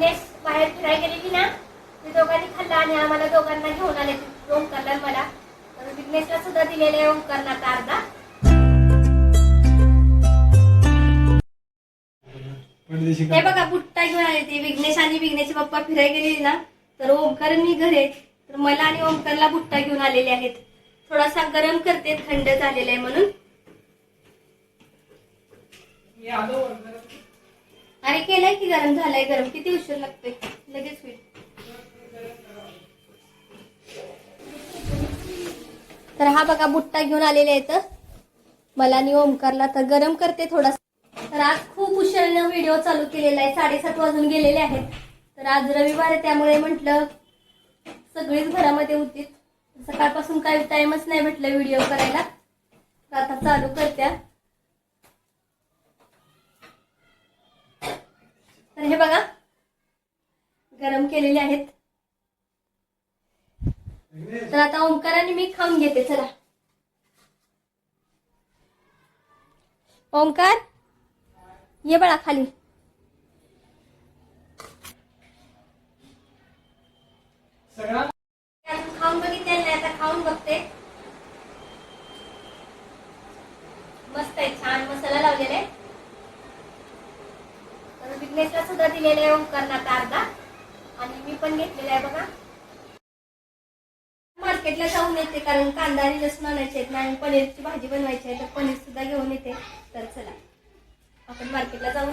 विघ्नेश बाहेर फिरायला गेलेली ना ते दोघांनी खाल्ला आणि आम्हाला दोघांना घेऊन आले. ओंकारला मला. तर विघ्नेशला सुद्धा दिलेले आहे ओंकारला आता अर्धा हे बघा बुट्टा घेऊन आले ते. विघ्नेश आणि विघ्नेशचे पप्पा फिरायला गेलेली ना तर ओंकार मी घरी तर मला आणि ओंकारला बुट्टा घेऊन आलेले आहेत. थोडासा गरम करते थंड झालेला आहे म्हणून. अरे केलंय की गरम झालंय गरम. किती उशीर लागतोय? लगेच होईल तर हा बघा बुट्टा घेऊन आलेले आहेत. मला आणि ओमकारला तर गरम करते थोडासा. तर आज खूप उशिरानं व्हिडिओ चालू केलेला आहे. साडेसात वाजून गेलेले आहेत. तर आज रविवार आहे त्यामुळे म्हटलं सगळीच घरामध्ये होती सकाळपासून काही टाइमच नाही भेटलं व्हिडिओ करायला. तर आता चालू करत्या तर हे बघा गरम केलेले आहेत. तर आता ओंकाराने मी खाऊन घेते चला. ओंकार ये बाळा खाली. सगळा अजून खाऊन बघितले नाही आता खाऊन बघते मस्त आहे छान मसाला लावलेला आहे तर विघ्नेशला सुद्धा दिलेले आहे ओंकारला आता अर्धा आणि मी पण घेतलेला आहे बघा मार्केटला जाऊन येते कारण कांदा आणि लसूण आणायचे आहेत आणि पनीरची भाजी बनवायची आहे तर पनीर सुद्धा घेऊन येते. तर चला.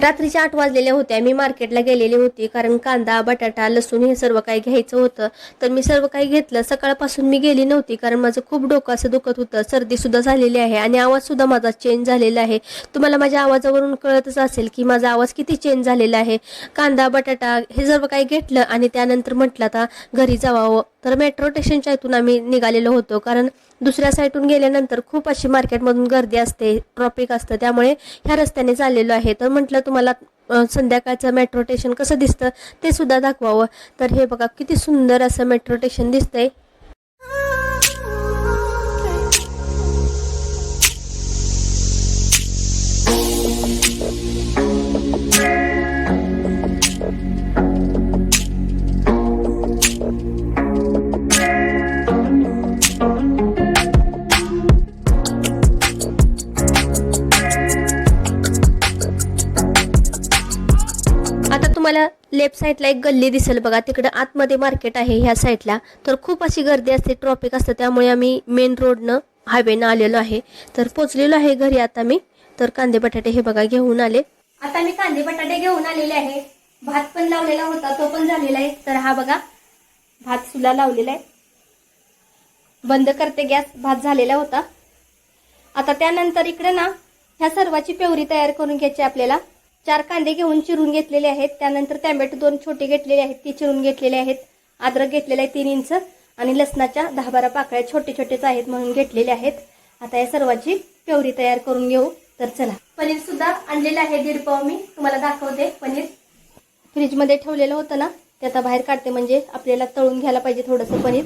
रात्रीच्या आठ वाजलेल्या होत्या. मी मार्केटला गेलेली होती. कारण कांदा बटाटा लसूण हे सर्व काही घ्यायचं होतं. तर मी सर्व काही घेतलं. सकाळपासून मी गेली नव्हती. कारण माझं खूप डोकं असं दुखत होतं. सर्दी सुद्धा झालेली आहे आणि आवाज सुद्धा माझा चेंज झालेला आहे. तुम्हाला माझ्या आवाजावरून कळतच असेल की माझा आवाज किती चेंज झालेला आहे. कांदा बटाटा हे सर्व काही घेतलं आणि त्यानंतर म्हटलं आता घरी जावावं तर मेट्रो स्टेशनच्या इथून आम्ही निघालेलो होतो. कारण दुसऱ्या साईडून गेल्यानंतर खूप अशी मार्केटमधून गर्दी असते ट्रॉपिक असतं. त्यामुळे ह्या रस्त्याने चाललेलो आहे. तर म्हटलं तुम्हाला संध्याकाळचं मेट्रो स्टेशन कसं दिसतं ते सुद्धा दाखवावं. तर हे बघा किती सुंदर असं मेट्रो स्टेशन दिसतंय. लेफ्ट साईडला एक गल्ली दिसेल बघा. तिकडं आतमध्ये मार्केट आहे ह्या साईडला. तर खूप अशी गर्दी असते ट्रॉफिक असतं. त्यामुळे आम्ही मेन रोडनं हायवेनं आलेलो आहे. तर पोचलेलो आहे घरी आता मी. तर कांदे बटाटे हे बघा घेऊन आले. आता मी कांदे बटाटे घेऊन आलेले आहे. भात पण लावलेला होता तो पण झालेला आहे. तर हा बघा भात सुद्धा लावलेला आहे. बंद करते गॅस भात झालेला होता. आता त्यानंतर इकडे ना ह्या सर्वाची पेवरी तयार करून घ्यायची आपल्याला. चार कांदे घेऊन चिरून घेतलेले आहेत. त्यानंतर टॅमॅटो दोन छोटे घेतलेले आहेत. ते चिरून घेतलेले आहेत. अद्रक घेतलेले आहे तीन इंच आणि लसणाच्या दहा बारा पाकळ्या छोटे छोटेच आहेत म्हणून घेतलेले आहेत. आता या सर्वाची प्युरी तयार करून घेऊ. तर चला. पनीर सुद्धा आणलेलं आहे दीड पाव मी. तुम्हाला दाखवते पनीर. फ्रीजमध्ये ठेवलेलं होतं ना ते आता बाहेर काढते म्हणजे आपल्याला तळून घ्यायला पाहिजे थोडंसं पनीर.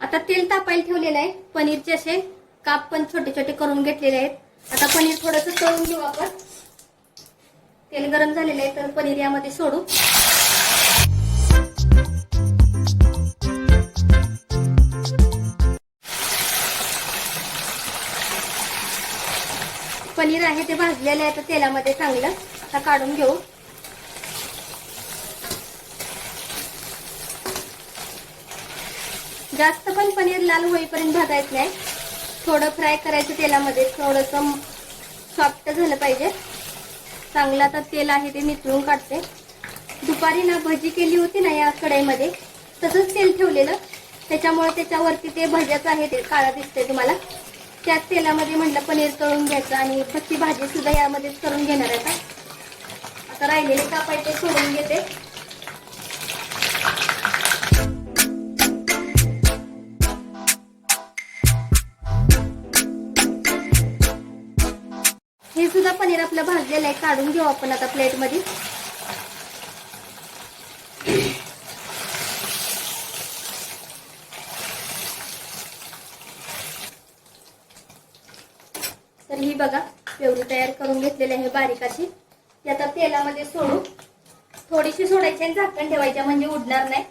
आता तेल तापायला ठेवलेलं आहे. पनीरचे असे काप पण छोटे छोटे करून घेतलेले आहेत. आता पनीर थोडंसं तळून घेऊ आपण. तेल गरम झालेलं आहे तर पनीर यामध्ये सोडू. पनीर आहे ते भाजलेलं आहे तर तेलामध्ये चांगलं आता काढून घेऊ. जास्त पण पनीर लाल होईपर्यंत भाजायचं नाही. थोडं फ्राय करायचं तेलामध्ये थोडंसं सॉफ्ट झालं पाहिजे. चांगलं आता तेल आहे ते निचळून काढते. दुपारी ना भजी केली होती ना या कढईमध्ये तसंच तेल ठेवलेलं. त्याच्यामुळे त्याच्यावरती ते भज्याचं आहे ते काळा दिसतंय तुम्हाला. त्याच तेलामध्ये म्हटलं पनीर तळून घ्यायचं आणि फक्ती भाजी सुद्धा यामध्येच करून घेणार आहे आता. आता राहिलेले कापायचे सोडून घेते. सुद्धा पनीर आपलं भाजलेलं आहे काढून घेऊ आपण आता प्लेटमध्ये. तर ही बघा पेवरी तयार करून घेतलेली आहे बारीक अशी. ती आता तेलामध्ये सोडू थोडीशी सोडायची आणि झाकण ठेवायच्या म्हणजे उडणार नाही.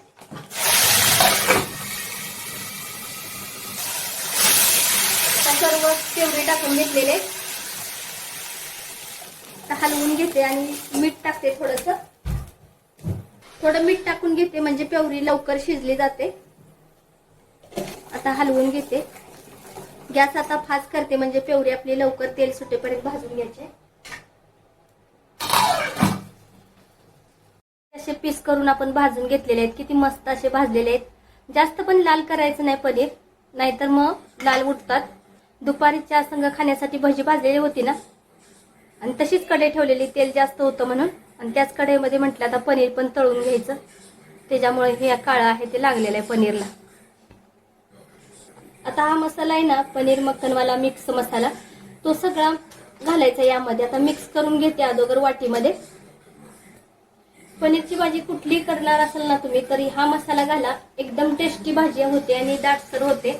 सर्व पेवरी टाकून घेतलेले हलवून घेते आणि मीठ टाकते थोडस. थोडं मीठ टाकून घेते म्हणजे पेवरी लवकर शिजली जाते. आता हलवून घेते. गॅस आता फास्ट करते म्हणजे पेवरी आपली लवकर तेल सुटेपर्यंत भाजून घ्यायचे. असे पीस करून आपण भाजून घेतलेले आहेत. किती मस्त असे भाजलेले आहेत. जास्त पण लाल करायचं नाही पनीर. नाहीतर मग लाल उठतात दुपारी चहा संघ खाण्यासाठी भजी भाजलेली होती ना? आणि तशीच कढई ठेवलेली तेल जास्त होतं म्हणून. आणि त्याच कढईमध्ये म्हटलं आता पनीर पण तळून घ्यायचं. त्याच्यामुळे हे काळं आहे ते लागलेलं आहे पनीरला. आता हा मसाला आहे ना पनीर मक्खनवाला मिक्स मसाला. तो सगळा घालायचा यामध्ये. आता मिक्स करून घेते अगोदर वाटीमध्ये. पनीरची भाजी कुठली करणार असाल ना तुम्ही तरी हा मसाला घाला. एकदम टेस्टी भाजी होते आणि दाटसर होते.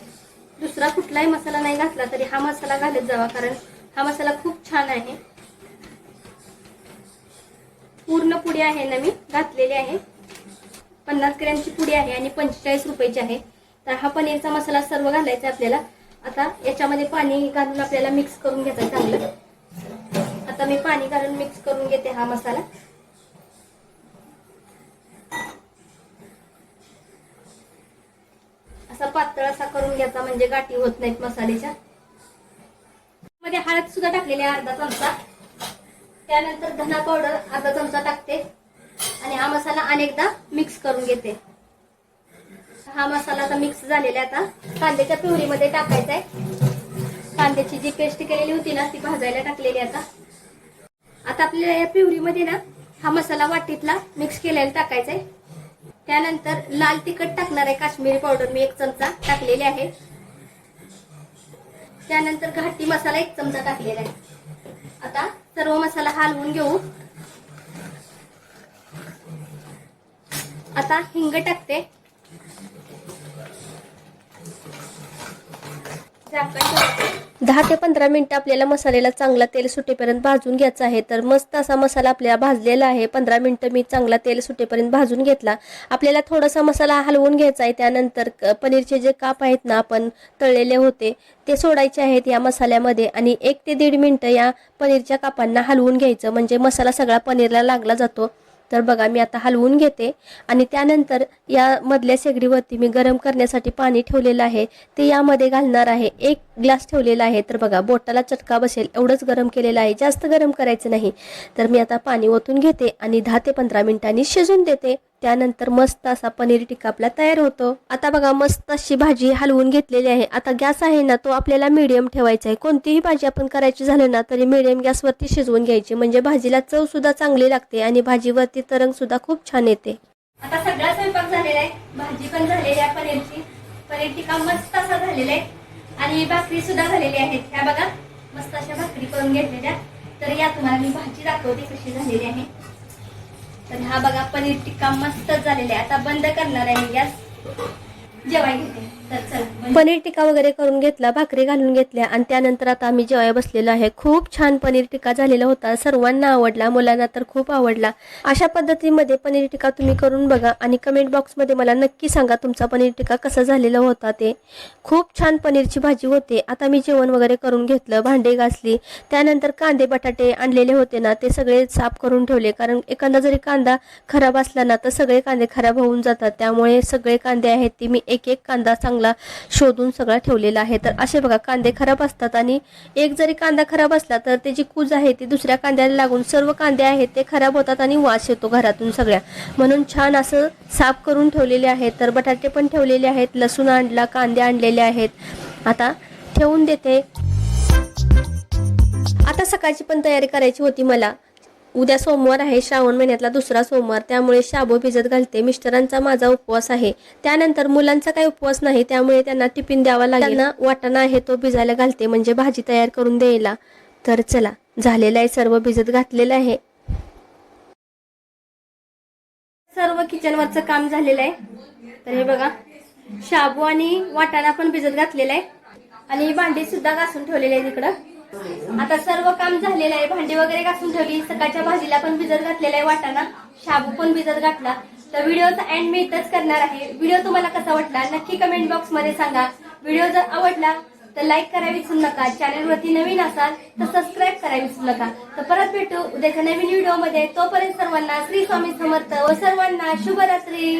दुसरा कुठलाही मसाला नाही घातला तरी हा मसाला घालत जावा कारण हा मसाला खूप छान आहे. पूर्ण पुडी आहे ना मी घातलेली आहे. पन्नास ग्रॅमची पुडी आहे आणि पंचेचाळीस रुपयाची आहे. तर हा पनीरचा मसाला सर्व घालायचा आहे आपल्याला. आता याच्यामध्ये पाणी घालून आपल्याला मिक्स करून घ्यायचं चांगलं. आता मी पाणी घालून मिक्स करून घेते हा मसाला. असा पातळ असा करून घ्यायचा म्हणजे गाठी होत नाहीत मसाल्याच्या. मध्ये हळद सुद्धा टाकलेली आहे अर्धा चमचा. त्यानंतर धना पावडर अर्धा चमचा टाकते. आणि हा मसाला अनेकदा मिक्स करून घेते. हा मसाला आता मिक्स झालेला आहे आता. कांद्याच्या पिवरीमध्ये टाकायचा आहे. कांद्याची जी पेस्ट केलेली होती ना ती भाजायला टाकलेली आता. आता आपल्याला या पिवरीमध्ये ना हा मसाला वाटीतला मिक्स केलेला टाकायचा आहे. त्यानंतर लाल तिखट टाकणार आहे काश्मीरी पावडर मी एक चमचा टाकलेली आहे. त्यानंतर घाटी मसाला एक चमचा टाकलेला आहे. सर्व मसाला हलवून घेऊ. आता हिंग टाकते. झाकण ठेवते. दहा ते पंधरा मिनिटं आपल्याला मसाल्याला चांगला तेल सुटेपर्यंत भाजून घ्यायचा आहे. तर मस्त असा मसाला आपल्याला भाजलेला आहे. पंधरा मिनिटं मी चांगला तेल सुटेपर्यंत भाजून घेतला. आपल्याला थोडासा मसाला हलवून घ्यायचा आहे. त्यानंतर क- पनीरचे जे काप आहेत ना आपण तळलेले होते ते सोडायचे आहेत या मसाल्यामध्ये आणि एक ते दीड मिनटं या पनीरच्या कापांना हलवून घ्यायचं. म्हणजे मसाला सगळा पनीरला लागला जातो. तर बघा मी आता हलवून घेते आणि त्यानंतर या मधल्या शेगडीवरती मी गरम करण्यासाठी पाणी ठेवलेलं आहे. ते यामध्ये घालणार आहे. एक ग्लास ठेवलेला आहे. तर बघा बोटाला चटका बसेल. एवढंच गरम केलेलं आहे. जास्त गरम करायचं नाही. तर मी आता पाणी ओतून घेते आणि दहा ते पंधरा मिनिटांनी शिजून देते. त्यानंतर मस्त असा पनीर टिक्का आपला तयार होतो. आता बघा मस्त अशी भाजी हलवून घेतलेली आहे. आता गॅस आहे ना तो आपल्याला मीडियम ठेवायचा आहे. कोणतीही भाजी आपण करायची झाली ना तरी मीडियम गॅसवरती शिजवून घ्यायची. म्हणजे भाजीला चव सुद्धा चांगली लागते आणि भाजीवरती तरंग सुद्धा खूप छान येते. आता सगळा स्वयंपाक झालेला आहे. भाजी पण झालेली आहे पनीरची. पनीर टिक्का मस्त असा झालेला आहे. आणि भाकरी सुद्धा झालेली आहेत. ह्या बघा मस्त अशा भाकरी करून घेतलेल्या. तर या तुम्हाला मी भाजी दाखवते कशी झालेली आहे. तर हा बघा पनीर टिक्का मस्तच झालेला आहे. आता बंद करणार आहे गॅस. जेवाय घेते. पनीर टिक्का वगैरे करून घेतला भाकरी घालून घेतल्या आणि त्यानंतर आता आम्ही जेवाय बसलेलो आहे. खूप छान पनीर टिक्का झालेला होता. सर्वांना आवडला मुलांना तर खूप आवडला. अशा पद्धतीमध्ये पनीर टिक्का तुम्ही करून बघा आणि कमेंट बॉक्समध्ये मला नक्की सांगा तुमचा पनीर टिक्का कसा झालेला होता ते. खूप छान पनीरची भाजी होते. आता मी जेवण वगैरे करून घेतलं भांडे घासली. त्यानंतर कांदे बटाटे आणलेले होते ना ते सगळे साफ करून ठेवले. कारण एखादा जरी कांदा खराब असला ना तर सगळे कांदे खराब होऊन जातात. त्यामुळे सगळे कांदे आहेत ते मी एक एक कांदा चांगला शोधून सगळा ठेवलेला आहे. तर असे बघा कांदे खराब असतात आणि एक जरी कांदा खराब असला तर त्याची कूज आहे ती दुसऱ्या कांद्याला लागून सर्व कांदे आहेत ते खराब होतात आणि वास येतो घरातून सगळ्या. म्हणून छान असं साफ करून ठेवलेले आहेत. तर बटाटे पण ठेवलेले आहेत लसूण आणला कांदे आणलेले आहेत. आता ठेवून देते. आता सकाळची पण तयारी करायची होती मला. उद्या सोमवार आहे श्रावण महिन्यातला दुसरा सोमवार. त्यामुळे शाबू भिजत घालते. मिस्टरांचा माझा उपवास आहे. त्यानंतर मुलांचा काही उपवास नाही त्यामुळे त्यांना टिफिन द्यावा लागेल. ना वाटाणा आहे तो भिजायला घालते. म्हणजे भाजी तयार करून द्यायला. तर चला झालेलं आहे सर्व भिजत घातलेलं आहे. सर्व किचनवरचं काम झालेलं आहे. तर हे बघा शाबू आणि वाटाणा पण भिजत घातलेला आहे. आणि भांडी सुद्धा घासून ठेवलेले आहे तिकडं आता सर्व काम झालेलं आहे. भांडी वगैरे घासून ठेवली. सकाळच्या भाजीला पण भिजत घातलेला आहे वाटाणा. शाबू पण भिजत घातला. तर व्हिडिओचा एंड मी इथंच करणार आहे. व्हिडिओ तुम्हाला कसा वाटला? नक्की कमेंट बॉक्समध्ये सांगा. व्हिडिओ जर आवडला तर लाईक करायला विसरू नका. चॅनलवरती नवीन असाल तर सबस्क्राईब करायला विसरू नका. तर परत भेटू उद्याच्या नवीन व्हिडिओमध्ये तोपर्यंत सर्वांना श्री स्वामी समर्थ व सर्वांना शुभरात्री.